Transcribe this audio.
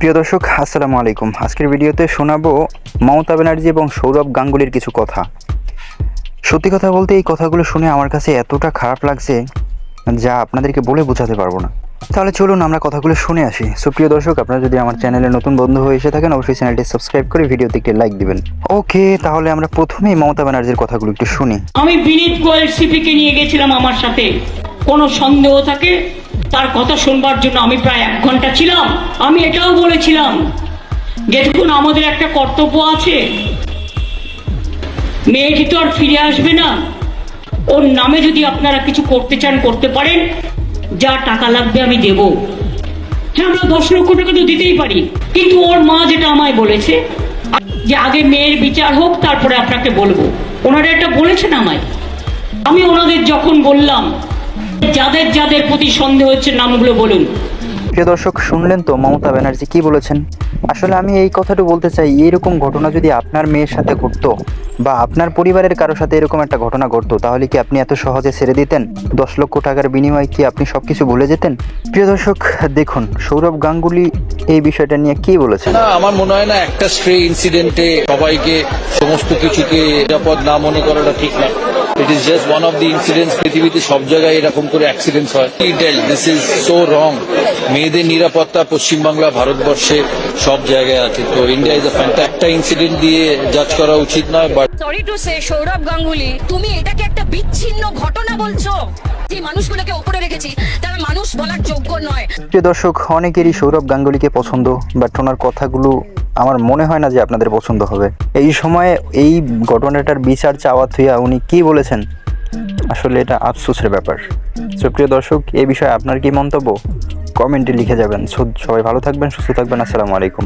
প্রিয় দর্শক, আসসালামু আলাইকুম। আজকের ভিডিওতে শোনাবো মমতা ব্যানার্জি এবং সৌরভ গাঙ্গুলির কিছু কথা। সত্যি কথা বলতে এই কথাগুলো শুনে আমার কাছে এতটা খারাপ লাগছে যা আপনাদেরকে বলে বোঝাতে পারব না। তাহলে চলুন আমরা কথাগুলো শুনে আসি। সুপ্রিয় দর্শক, আপনারা যদি আমার চ্যানেলে নতুন বন্ধু হয়ে এসে থাকেন, অবশ্যই চ্যানেলটি সাবস্ক্রাইব করে ভিডিওতে একটি লাইক দিবেন। ওকে, তাহলে আমরা প্রথমেই মমতা ব্যানার্জির কথাগুলো একটু শুনি। আমি বিনীত গোয়েল সিপিকে নিয়ে গেছিলাম আমার সাথে। কোনো সন্দেহ থাকে? তার কথা শুনবার জন্য আমি প্রায় এক ঘণ্টা ছিলাম। আমি এটাও বলেছিলাম যে দেখুন, আমাদের একটা কর্তব্য আছে। মেয়েটি তো আর ফিরে আসবে না। ওর নামে যদি আপনারা কিছু করতে চান, করতে পারেন। যা টাকা লাগবে আমি দেব। হ্যাঁ আমরা দশ লক্ষ টাকা তো দিতেই পারি। কিন্তু ওর মা যেটা আমায় বলেছে, যে আগে মেয়ের বিচার হোক, তারপরে আপনাকে বলব। ওনারা এটা বলেছেন আমায়। আমি ওনাদের যখন বললাম যাদের যাদের প্রতি সন্দেহ হচ্ছে নামগুলো বলুন। প্রিয় দর্শক শুনলেন তো মমতা ব্যানার্জি কি বলেছেন? আসলে আমি এই কথাটা বলতে চাই এরকম ঘটনা যদি আপনার মেয়ের সাথে ঘটতো বা আপনার পরিবারের কারও সাথে এরকম একটা ঘটনা ঘটতো তাহলে কি আপনি এত সহজে ছেড়ে দিতেন? দশ লক্ষ টাকার বিনিময়ে কি আপনি সব কিছু ভুলে যেতেন? প্রিয় দর্শক দেখুন সৌরভ গাঙ্গুলি এই বিষয়টা নিয়ে কি বলেছেন? না আমার মনে হয় না একটা স্ট্রে ইনসিডেন্টে সবাইকে সমস্ত কিছুকে নিরাপদ না মনে করাটা ঠিক না। It is just one of the incidents পৃথিবীতে সব জায়গায় এরকম করে অ্যাক্সিডেন্টস হয়। দিস ইজ সো রং মেয়েদের নিরাপত্তা পশ্চিমবাংলা ভারতবর্ষে সব জায়গায় আছে। তো ইন্ডিয়া ইজ একটা ইনসিডেন্ট দিয়ে জাজ করা উচিত নয় but sorry to say Sourav Ganguly তুমি এটাকে একটা বিচ্ছিন্ন ঘটনা বলছো। যে মানুষগুলোকে ওপরে রেখেছি তারা মানুষ বলার যোগ্য নয়। প্রিয় দর্শক অনেকেরই সৌরভ গাঙ্গুলিকে পছন্দ বাট ওনার কথাগুলো আমার মনে হয় না যে আপনাদের পছন্দ হবে। এই সময়ে এই ঘটনাটার বিচার চাওয়া থুইয়া উনি কি বলেছেন? আসলে এটা আফসোসের ব্যাপার। সো প্রিয় দর্শক, এ বিষয়ে আপনার কি মন্তব্য? কমেন্টে লিখে যাবেন। সবাই ভালো থাকবেন, সুস্থ থাকবেন। আসসালামু আলাইকুম।